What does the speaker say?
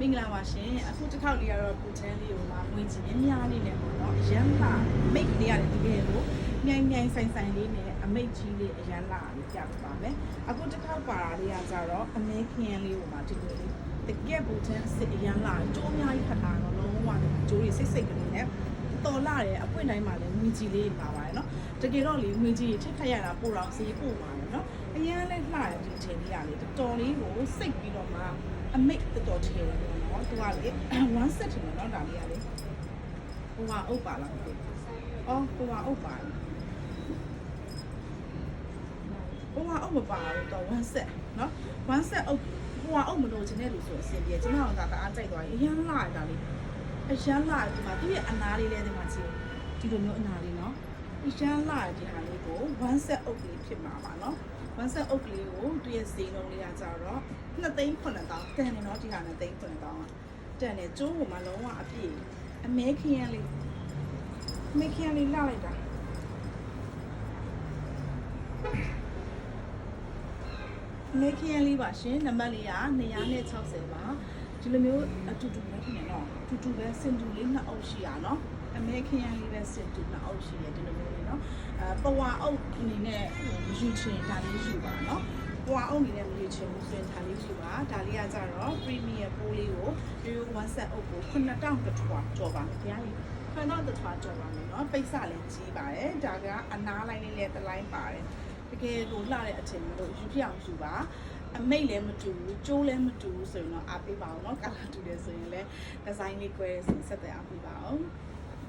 မင်္ဂလာပါရှင်အခုတစ်ခေါက်လေးကတော့ပူချမ်းလေးကိုမှငွေကြီးမြများလေးနဲ့ပေါ့နော်အရန်လာမိတ်လေးရတယ်တကယ်လို့မြိုင်မြိုင်ဆိုင်ဆိုင်လေးနဲ့အမိတ်ကြီးလေးအရန်လာလေးပြပြပါမယ်အခုတစ်ခေါက်ပါတာလေးကကြတော့အမေခင်းလေးကိုမှဒီလိုလေးတကယ်ပူချမ်းအစ်စ်အရန်လာကြိုးအများကြီးဖတ်တာတော့လုံးဝကြိုးတွေစိတ်စိတ်ကလေးနဲ့ တော်လာတယ်အပွင့်တိုင်းမှာလည်းငွေကြီးလေးပါပါတယ်နော်တကယ်တော့လေငွေကြီးထက်ခတ်ရတာပိုတော့ဈေးပို့ပါတယ်နော်အရန်လဲလှတယ်ဒီအချိန်လေးကလေတော်တော်လေးကိုစိတ်ပြီးတော့မှအမိတ်တော်တော်ချေတယ်ပေါ့နော်သူကလေ1 set တယ်နော်ဒါလေးကလေဟိုကအုပ်ပါလားမသိဘူးအော်ဟိုကအုပ်ပါလားဟိုကအုပ်မပါဘူးတော့1 set နော်1 set အုပ်ဟိုကအုပ်မလို့ခြင်းတဲ့လူဆိုအဆင်ပြေကျွန်တော်ကတအားကြိုက်သွားရင်အရန်လာတာလေး အရန်လာဒီမှာသူ့ရဲ့အနာလေးလဲဒီမှာကြည့်ဒီလိုမျိုးအနာလေးနော်အရန်လာဒီဟာလေးကို1 set အုပ်လေးဖြစ်မှာပါနော်1 set အုပ်ကလေးကိုသူ့ရဲ့ဈေးနှုန်းလေးကကြတော့2သိန်း9000တန်နေနော်ဒီဟာ2သိန်း9000တန်နေကျိုးဟိုမှာလုံးဝအပြည့်အမဲခင်းရလေးအမဲခင်းရလေးလာလိုက်တာအမဲခင်းရလေးပါရှင်နံပါတ်လေးက260ပါ ဒီလိုမျိုးအတူတူပဲဖြစ်နေတော့တူတူပဲစင်တူလေးနှစ်အုပ်ရှိရနော်အမေခင်ရလေးပဲစင်တူနှစ်အုပ်ရှိရဒီလိုမျိုးလေးနော်အဲပဝါအုပ်အနေနဲ့မယူချင်ဒါလေးယူပါနော်ပဝါအုပ်အနေနဲ့မယူချင်ဘူးဆိုရင်ဒါလေးယူပါဒါလေးကကြတော့ premium ပိုးလေးကို Rio WhatsApp အုပ်ကို9000တထွာကျော်ပါခင်ဗျာလေးခဏတော့ထွာကျော်ပါမယ်နော်ပိတ်စလည်းကြီးပါတယ်ဒါကအနားလိုက်လေးလည်းတစ်လိုင်းပါတယ်တကယ်ကိုလှတဲ့အချိန်မျိုးလို့ယူပြအောင်ယူပါ အမိတ်လည်းမတူဘူးကျိုးလည်းမတူဘူးဆိုရင်တော့အားပေးပါအောင်เนาะကာလာတူတယ်ဆိုရင်လည်းဒီဇိုင်းလေးကွဲစဉ်ဆက်တယ်အားပေးပါအောင်